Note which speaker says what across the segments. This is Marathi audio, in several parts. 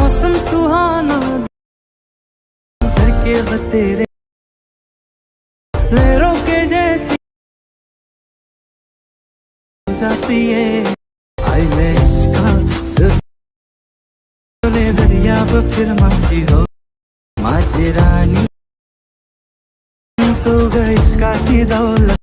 Speaker 1: मौसम सुहाना। धड़के बस तेरे लहरों के जैसी है। आई मैं इसका दरिया पर फिर माझी हो। माझी राणी तो ग इश्काची दौलत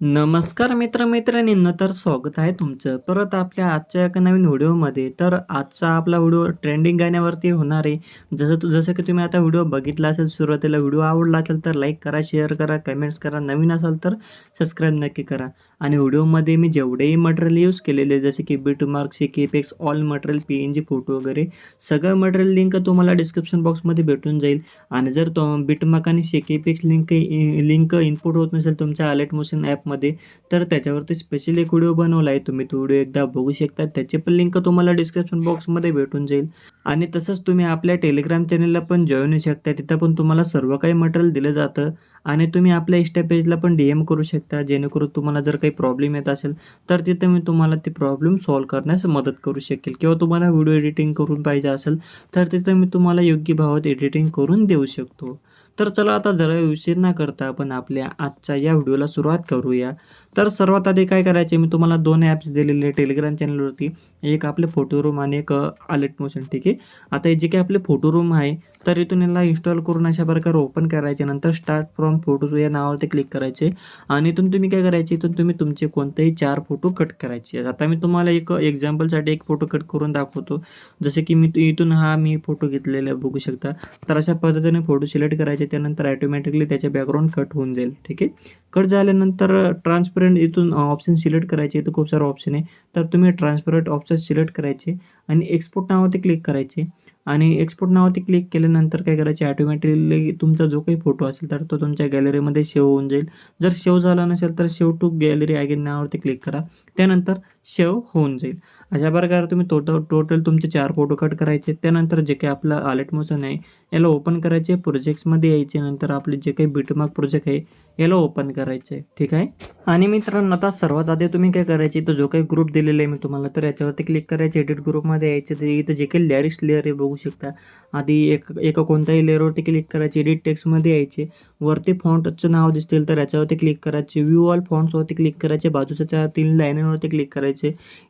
Speaker 1: नमस्कार मित्रमैत्रिणींना तर स्वागत आहे तुमचं. परत आपल्या आजच्या एका नवीन व्हिडिओमध्ये. तर आजचा आपला व्हिडिओ ट्रेंडिंग गाण्यावरती होणार आहे. जसं तू जसं की तुम्ही आता व्हिडिओ बघितला असेल सुरुवातीला व्हिडिओ आवडला असेल तर लाईक करा शेअर करा कमेंट्स करा. नवीन असाल तर सबस्क्राईब नक्की करा. आणि व्हिडिओमध्ये मी जेवढेही मटेरियल यूज केलेले जसे की बीट मार्क सी capex all material P N G photo वगैरे सगळं मटेरियल लिंक तुम्हाला डिस्क्रिप्शन बॉक्समध्ये भेटून जाईल. आणि जर तो बिटमार्क आणि शेकेपेक्स लिंक लिंक इनपुट होत नसेल तुमच्या अलर्ट मोशन ॲपमध्ये तर त्याच्यावरती स्पेशल एक व्हिडिओ बनवला आहे. तुम्ही तो व्हिडिओ एकदा बघू शकता. त्याची पण लिंक तुम्हाला डिस्क्रिप्शन बॉक्समध्ये भेटून जाईल. आणि तसंच तुम्ही आपल्या टेलिग्राम चॅनलला पण जॉईन होऊ शकता. तिथं पण तुम्हाला सर्व काही मटेरियल दिलं जातं. आणि तुम्ही आपल्या इंस्टा पेजला पण डी एम करू शकता. जेणेकरून तुम्हाला जर काही प्रॉब्लेम येत असेल तर तिथं मी तुम्हाला ती प्रॉब्लेम सॉल्व्ह करण्यास मदत करू शकेल. किंवा तुम्हाला व्हिडिओ एडिटिंग करून पाहिजे असेल तर तिथं मी तुम्हाला योग्य भावात एडिटिंग करून देऊ शकतो. तर चला आता जरा उशीर न करता आपण आपल्या आजच्या या व्हिडिओला सुरुवात करूया. तर सर्वात आधी काय करायचे मी तुम्हाला दोन ॲप्स दिलेले टेलिग्राम चॅनलवरती एक आपले फोटो रूम आणि एक uh, अलर्ट मोशन ठीक आहे? आता हे जे काही आपले फोटो रूम आहे तर इथून याला इन्स्टॉल करून अशा प्रकारे ओपन करायचे नंतर स्टार्ट फ्रॉम फोटोज या नावावरती क्लिक करायचे. आणि इथून तुम्ही काय करायचे इथून तुम्ही तुमचे कोणतेही चार फोटो कट करायचे. आता मी तुम्हाला एक एक्झाम्पलसाठी एक फोटो कट करून दाखवतो. जसे की मी इथून हा मी फोटो घेतलेला बघू शकता. तर अशा पद्धतीने फोटो सिलेक्ट करायचे त्यानंतर ॲटोमॅटिकली त्याचे बॅकग्राऊंड कट होऊन जाईल. ठीक आहे? कट झाल्यानंतर ट्रान्सपरंट इथून ऑप्शन सिलेक्ट करायचे. इथं खूप सारे ऑप्शन आहे. तर तुम्ही ट्रान्सपरंट ऑप्शन सिलेक्ट करायचे आणि एक्सपोर्ट नावावरती क्लिक करायचे. आणि एक्सपोर्ट नावावरती क्लिक केल्यानंतर काय करायचे? ॲटोमॅटिकली तुमचा जो काही फोटो असेल तर तो तुमच्या गॅलरीमध्ये सेव्ह होऊन जाईल. जर सेव्ह झाला नसेल तर सेव्ह टू गॅलरी आयगेन नावावरती क्लिक करा. त्यानंतर सेव्ह होऊन जाईल. अशा प्रकारे तुम्ही टोटल टोटल तुमचे चार फोटो कट करायचे. त्यानंतर जे काही आपलं आलेट मोशन आहे याला ओपन करायचे. प्रोजेक्ट्समध्ये यायचे. नंतर आपले जे काही बिटमार्क प्रोजेक्ट आहे याला ओपन करायचे. ठीक आहे? आणि मित्रांनो आता सर्वात आधी तुम्ही काय करायचे? तर जो काही ग्रुप दिलेला आहे मी तुम्हाला तर याच्यावरती क्लिक करायचे. एडिट ग्रुपमध्ये यायचे. तर इथं जे काही लॅरिक्स लेअर आहे बघू शकता. आधी एक एका कोणत्याही लेअरवरती क्लिक करायचे. एडिट टेक्स्टमध्ये यायचे. वरती फॉन्टचं नाव दिसतील तर याच्यावरती क्लिक करायचे. व्ह्यू ऑल फॉन्ट्सवरती क्लिक करायचे. बाजूच्या तीन लाईनींवरती क्लिक करायचे.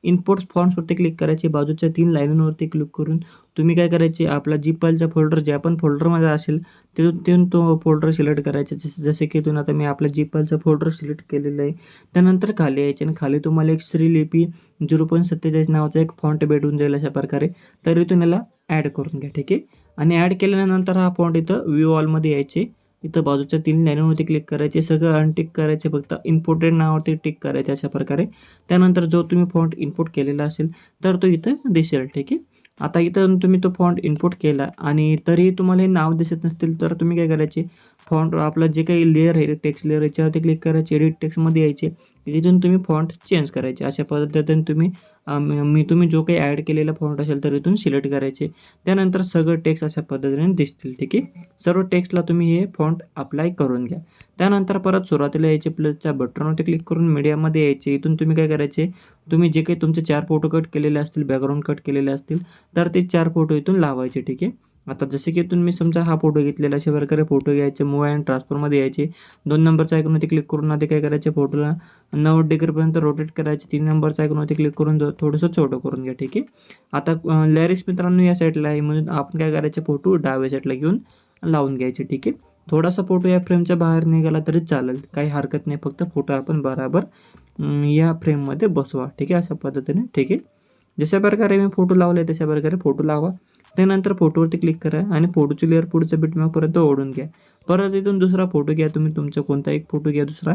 Speaker 1: इनपुट्स फॉन्ट्सवरती क्लिक करायचे. बाजूच्या तीन लाईनवरती क्लिक करून तुम्ही काय करायचे? आपला जी फाईलचा फोल्डर ज्या पण फोल्डरमध्ये असेल तिथून तिथून तो फोल्डर सिलेक्ट करायचा. जसे जसे की इथून आता मी आपला जी फाईलचा फोल्डर सिलेक्ट केलेला आहे. त्यानंतर खाली यायचे आणि खाली तुम्हाला एक श्रीलिपी झिरो पॉईंट सत्तेचाळीस नावाचा एक फॉन्ट भेटून जाईल अशा प्रकारे. तर इथून याला ॲड करून घ्या ठीक आहे? आणि ॲड केल्यानंतर हा फॉन्ट इथं व्ह्यू ऑलमध्ये यायचे. इथं बाजूच्या तीन लाईनवरती क्लिक करायचे. सगळं अनटिक करायचे फक्त इम्पोर्टेड नावावरती टिक करायचे अशा प्रकारे. त्यानंतर जो तुम्ही फॉन्ट इनपुट केलेला असेल तर तो इथं दिसेल ठीक आहे? आता इथं तुम्ही तो फॉन्ट इनपुट केला आणि तरीही तुम्हाला हे नाव दिसत नसतील तर तुम्ही काय करायचे? फॉन्ट आपलं जे काही लेअर आहे टेक्स्ट लेअर याच्यावरती क्लिक करायचे एडिट टेक्स्टमध्ये यायचे. इथून तुम्ही फॉन्ट चेंज करायचे. अशा पद्धतीने तुम्ही मी तुम्ही जो काही ॲड केलेला फॉन्ट असेल तर इथून सिलेक्ट करायचे. त्यानंतर सगळं टेक्स्ट अशा पद्धतीने दिसतील ठीक आहे? सर्व टेक्स्टला तुम्ही हे फॉन्ट अप्लाय करून घ्या. त्यानंतर परत सुरुवातीला यायचे प्लसच्या बटनवरती क्लिक करून मीडियामध्ये यायचे. इथून तुम्ही काय करायचे? तुम्ही जे काही तुमचे चार फोटो कट केलेले असतील बॅकग्राऊंड कट केलेले असतील तर ते चार फोटो इथून लावायचे ठीक आहे? आता जसे की इथून मी समजा हा फोटो घेतलेला अशा प्रकारे फोटो घ्यायचे मूव अँड ट्रान्सफरमध्ये यायचे दोन नंबरच्या आयकॉनवरती क्लिक करून आधी काय करायचे फोटोला नव्वद डिग्रीपर्यंत रोटेट करायचे तीन नंबरच्या आयकॉनवरती क्लिक करून थोडंसं छोटं करून घ्या ठीक आहे? आता लॅरिक्स मित्रांनो या साईडला आहे म्हणून आपण काय करायचे फोटो डाव्या साईडला घेऊन लावून घ्यायचे ठीक आहे? थोडासा फोटो या फ्रेमच्या बाहेर निघाला तरी चालेल काही हरकत नाही फक्त फोटो आपण बराबर या फ्रेममध्ये बसवा ठीक आहे? अशा पद्धतीने ठीक आहे? जशा प्रकारे मी फोटो लावले तशा प्रकारे फोटो लावा. त्यानंतर फोटोवरती क्लिक करा आणि फोटोची लेअर पुढच्या बिटमॅपपर्यंत ओढून घ्या. परत इथून दुसरा फोटो घ्या तुम्ही तुमचा कोणता एक फोटो घ्या दुसरा.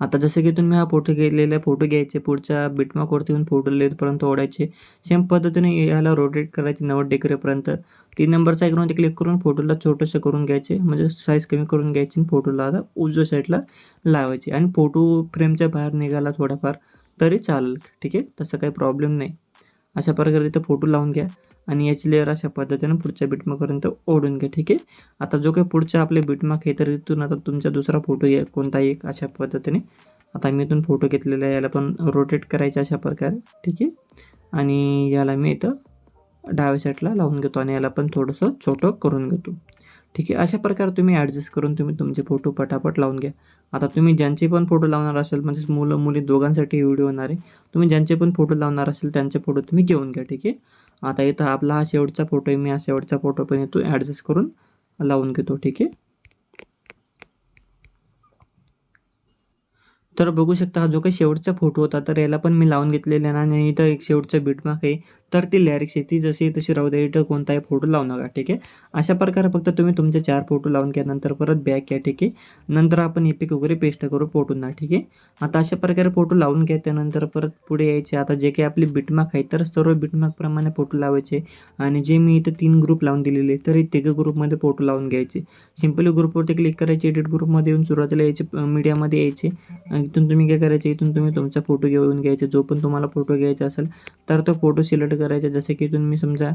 Speaker 1: आता जसं की तुम्ही हा फोटो घेतलेला फोटो घ्यायचे पुढच्या बिटमार्कवरती येऊन फोटो लेअरपर्यंत ओढायचे. सेम पद्धतीने याला रोटेट करायचे नव्वद डिग्रीपर्यंत तीन नंबरचा आयकॉनवरती क्लिक करून फोटोला छोटंसं करून घ्यायचे म्हणजे साईज कमी करून घ्यायची आणि फोटोला आता उजव्या साईडला लावायचे. आणि फोटो फ्रेमच्या बाहेर निघाला थोडाफार तरी चालेल. ठीक आहे? तसं काही प्रॉब्लेम नाही. अशा प्रकारे इथं फोटो लावून घ्या आणि याची लेअर अशा पद्धतीने पुढच्या बिटमार्कपर्यंत ओढून घ्या ठीक आहे? आता जो काही पुढचा आपले बिटमार्क आहे तर इथून आता तुमचा दुसरा फोटो आहे कोणताही एक अशा पद्धतीने. आता मी इथून फोटो घेतलेला आहे याला पण रोटेट करायचं अशा प्रकारे ठीक आहे? आणि याला मी इथं डाव्या साईडला लावून घेतो आणि याला पण थोडंसं छोटं करून घेतो. ठीक आहे अशा प्रकारे तुम्ही ॲडजस्ट करून तुम्ही तुमचे फोटो पटापट लावून घ्या. आता तुम्ही ज्यांचे पण फोटो लावणार असेल म्हणजे मुलं मुली दोघांसाठी व्हिडिओ होणार आहे तुम्ही ज्यांचे पण फोटो लावणार असेल त्यांचे फोटो तुम्ही घेऊन घ्या ठीक आहे? आता इथं आपला हा शेवटचा फोटो आहे मी हा शेवटचा फोटो पण येतो ॲडजस्ट करून लावून घेतो ठीक आहे? तर बघू शकता हा जो काही शेवटचा फोटो होता तर याला पण मी लावून घेतलेला आहे आणि इथं एक शेवटचा बीटमार्क आहे. तर ती लॅरिक्स आहे. ती जशी तशी राहू द्या इथं कोणताही फोटो लावू नका ठीक आहे? अशा प्रकारे फक्त तुम्ही तुमचे चार फोटो लावून घ्या नंतर परत बॅक घ्या ठीक आहे? नंतर आपण इपिक वगैरे पेस्ट करू फोटोंना ठीक आहे? आता अशा प्रकारे फोटो लावून घ्या त्यानंतर परत पुढे यायचे. आता जे काही आपली बिटमार्क आहे तर सर्व बिटमार्कप्रमाणे फोटो लावायचे. आणि जे मी इथं तीन ग्रुप लावून दिलेले तर तिघे ग्रुपमध्ये फोटो लावून घ्यायचे. सिम्पली ग्रुपवरती क्लिक करायचे एडिट ग्रुपमध्ये येऊन सुरुवातीला यायचे मीडियामध्ये यायचे. आणि इथून तुम्ही काय करायचे इथून तुम्ही तुमचा फोटो घेऊन घ्यायचे. जो पण तुम्हाला फोटो घ्यायचा असेल तर तो फोटो सिलेक्ट करायचे. जसे की इथून मी समजा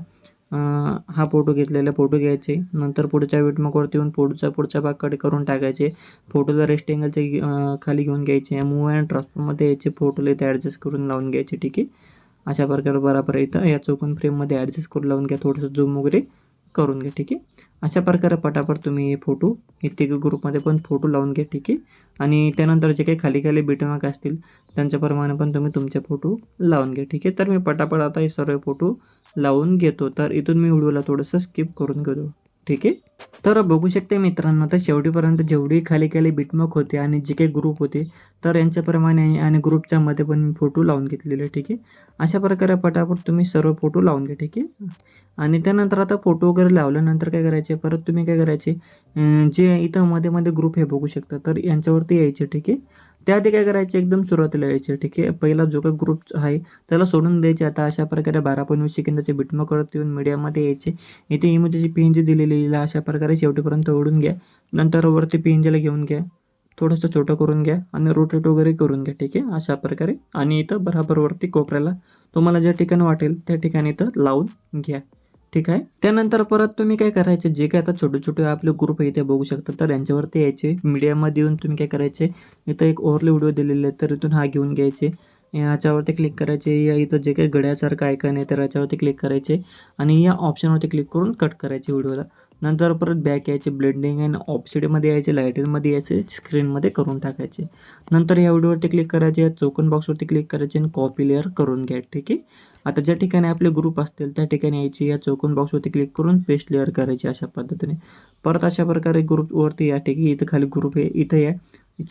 Speaker 1: हा फोटो घेतलेला फोटो घ्यायचे. नंतर पुढच्या विटमकवरती येऊन पुढचा पुढच्या भागकडे करून टाकायचे. फोटोला रेस्ट अँगलचे खाली घेऊन घ्यायचे. मूव अँड ट्रान्सफॉर्ममध्ये यायचे. फोटोला इथे ॲडजस्ट करून लावून घ्यायचे. ठीक आहे? अशा प्रकारे बरोबर इथं या चौकून फ्रेममध्ये ॲडजस्ट करून लावून घ्या. थोडंसं झूम वगैरे करून घ्या ठीक आहे? अशा प्रकारे पटापट तुम्ही हे फोटो हे तिघ ग्रुपमध्ये पण फोटो लावून घ्या ठीक आहे? आणि त्यानंतर जे काही खाली खाली बिटमार्क असतील त्यांच्याप्रमाणे पण तुम्ही तुमचे फोटो लावून घ्या ठीक आहे? तर मी पटापट आता हे सर्व फोटो लावून घेतो. तर इथून मी व्हिडिओला थोडंसं स्किप करून घेतो. ठीक आहे? तर बघू शकते मित्रांनो तर शेवटीपर्यंत जेवढी खाली खाली बिटमक होते आणि जे काही ग्रुप होते तर यांच्याप्रमाणे आणि ग्रुपच्या मध्ये पण मी फोटो लावून घेतलेले ठीक आहे? अशा प्रकारे पटापट तुम्ही सर्व फोटो लावून घ्या ठीक आहे? आणि त्यानंतर आता फोटो वगैरे लावल्यानंतर काय करायचे? परत तुम्ही काय करायचे? जे इथं मध्ये मध्ये ग्रुप हे बघू शकता तर यांच्यावरती यायचे ठीक आहे? त्याआधी काय करायचे? एकदम सुरुवातीला यायचे. ठीक आहे? पहिला जो काही ग्रुप आहे त्याला सोडून द्यायचे. आता अशा प्रकारे बारा पंचवीस सेकंदाचे बिटमं करत येऊन मीडियामध्ये यायचे. इथे इमोजीची पी एन जी दिलेली अशा प्रकारे शेवटीपर्यंत ओढून घ्या. नंतर वरती पी एन जीला घेऊन घ्या. थोडंसं छोटं करून घ्या आणि रोटेट वगैरे करून घ्या. ठीक आहे? अशा प्रकारे. आणि इथं बराबरवरती कोपऱ्याला तुम्हाला ज्या ठिकाणी वाटेल त्या ठिकाणी इथं लावून घ्या. ठीक आहे. त्यानंतर परत तुम्ही काय करायचे? जे काय आता छोटे छोटे आपले ग्रुप आहे ते बघू शकता. तर यांच्यावरती यायचे. मीडियामध्ये येऊन तुम्ही काय करायचे? इथं एक ओव्हरले व्हिडिओ दिलेले आहे तर इथून हा घेऊन घ्यायचे. याच्यावरती क्लिक करायचे. या इथं जे काही घड्यासारखं आयकन आहे तर याच्यावरती क्लिक करायचे. आणि या ऑप्शनवरती क्लिक करून कट करायचे व्हिडिओला नंतर परत बॅक यायचे ब्लेंडिंग आणि ऑप्सिडमध्ये यायचे लायटिंगमध्ये यायचे स्क्रीनमध्ये करून टाकायचे. नंतर या व्हिडिओवरती क्लिक करायचे या चौकोन बॉक्सवरती क्लिक करायचे आणि कॉपी लेअर करून घ्या ठीक आहे? आता ज्या ठिकाणी आपले ग्रुप असतील त्या ठिकाणी यायचे या चौकोन बॉक्सवरती क्लिक करून पेस्ट लेअर करायची अशा पद्धतीने. परत अशा प्रकारे ग्रुपवरती या ठिकाणी इथं खाली ग्रुप आहे इथं या.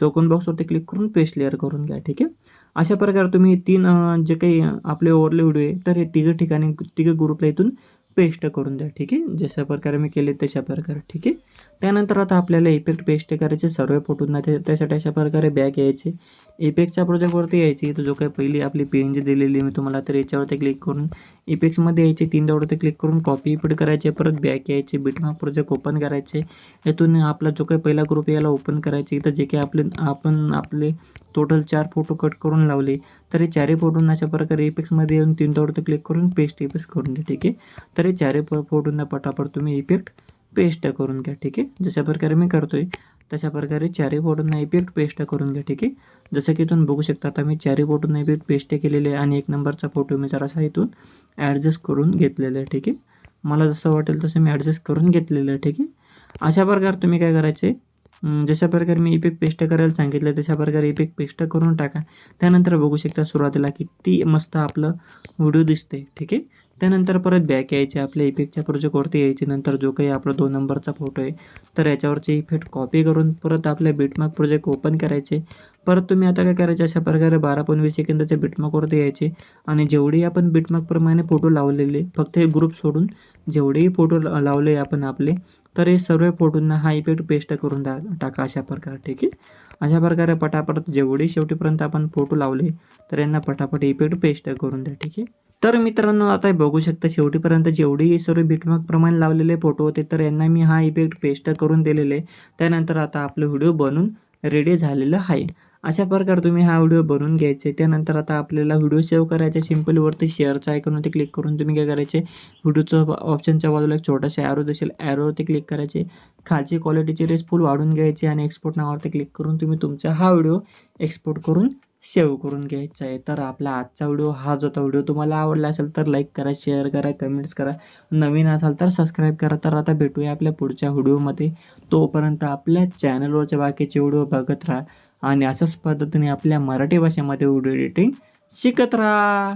Speaker 1: चौकोन बॉक्सवरती क्लिक करून पेस्ट लेअर करून घ्या ठीक आहे? अशा प्रकारे तुम्ही तीन जे काही आपले ओवरले व्हिडिओ आहे तर हे तिघं ठिकाणी तिघं ग्रुपला इथून पेस्ट करून द्या ठीक आहे? जशा प्रकारे मी केले तशा प्रकारे ठीक आहे? त्यानंतर आता आपल्याला इफेक्ट पेस्ट करायचे सर्व फोटोंना ते त्यासाठी अशा प्रकारे बॅग यायचे. इफेक्टच्या प्रोजेक्टवरती यायची. तर जो काही पहिली आपली पी एन जी दिलेली मी तुम्हाला तर याच्यावरती क्लिक करून इफेक्ट्समध्ये यायचे. तीन दौडवरती क्लिक करून कॉपी इफेक्ट करायचे. परत बॅक यायचे. बिटमार्क प्रोजेक्ट ओपन करायचे. यातून आपला जो काही पहिला ग्रुप याला ओपन करायचे. इथं जे काही आपले आपण आपले टोटल चार फोटो कट करून लावले तर हे चारही फोटोंना अशा प्रकारे इफेक्ट्समध्ये येऊन तीन दौडवरती क्लिक करून पेस्ट इफेक्ट करून द्या ठीक आहे? तर प्रकारे चारे प- फोटोंना पटापट तुम्ही इफेक्ट पेस्ट करून घ्या ठीक आहे? जशा प्रकारे मी करतोय तशा प्रकारे चारही फोटोंना इफेक्ट पेस्ट करून घ्या ठीक आहे? जसं की इथून बघू शकता आता मी चारही फोटोंना इफेक्ट पेस्ट केलेले आहे आणि एक नंबरचा फोटो मी जरासा इथून ॲडजस्ट करून घेतलेला आहे ठीक आहे? मला जसं वाटेल तसं मी ॲडजस्ट करून घेतलेलं आहे ठीक आहे? अशा प्रकारे तुम्ही काय करायचे? जशा प्रकारे मी इफेक्ट पेस्ट करायला सांगितलं तशा प्रकारे इफेक्ट पेस्ट करून टाका. त्यानंतर बघू शकता सुरुवातीला किती मस्त आपलं व्हिडिओ दिसते ठीक आहे? त्यानंतर परत बॅक यायचे आपल्या इफेक्टच्या प्रोजेक्टवरती यायचे. नंतर जो काही आपला दोन नंबरचा फोटो आहे तर याच्यावरचे इफेक्ट कॉपी करून परत आपल्या बिटमार्क प्रोजेक्ट ओपन करायचे. परत तुम्ही आता काय करायचे अशा प्रकारे बारा पंचवीस सेकंदाच्या बिटमार्कवरती यायचे. आणि जेवढी आपण बिटमार्कप्रमाणे फोटो लावलेले फक्त हे ग्रुप सोडून जेवढेही फोटो लावले आपण आपले तर हे सर्व फोटोंना हा इफेक्ट पेस्ट करून दा टाका अशा प्रकारे ठीक आहे? अशा प्रकारे पटापट जेवढी शेवटीपर्यंत आपण फोटो लावले तर यांना पटापट इफेक्ट पेस्ट करून द्या ठीक आहे? तर मित्रांनो आता हे बघू शकता शेवटीपर्यंत जेवढी सर्व बिटमार्क प्रमाणे लावलेले फोटो होते तर यांना मी हा इफेक्ट पेस्ट करून दिलेले आहे. त्यानंतर आता आपलं व्हिडिओ बनून रेडी झालेलं आहे. अशा प्रकारे तुम्ही हा व्हिडिओ बनवून घ्यायचे त्यानंतर आता आपल्याला व्हिडिओ सेव्ह करायचे सिम्पलवरती शेअरचा आयकॉनवरती क्लिक करून तुम्ही काय करायचे व्हिडिओचं ऑप्शनच्या बाजूला एक छोटासा ॲरो दिसेल. ॲरोवरती क्लिक करायचे. खालची क्वालिटीची रेस फुल वाढून घ्यायची आणि एक्सपोर्ट नावावरती क्लिक करून तुम्ही तुमचा हा व्हिडिओ एक्सपोर्ट करून सेव्ह करून घ्यायचा आहे. तर आपला आजचा व्हिडिओ हा जो होता व्हिडिओ तुम्हाला आवडला असेल तर लाईक करा शेअर करा कमेंट्स करा. नवीन असाल तर सबस्क्राईब करा. तर आता भेटूया आपल्या पुढच्या व्हिडिओमध्ये. तोपर्यंत आपल्या चॅनलवरचे बाकीचे व्हिडिओ बघत राहा आणि अशाच पद्धतीने आपल्या मराठी भाषेमध्ये व्हिडिओ एडिटिंग शिकत राहा.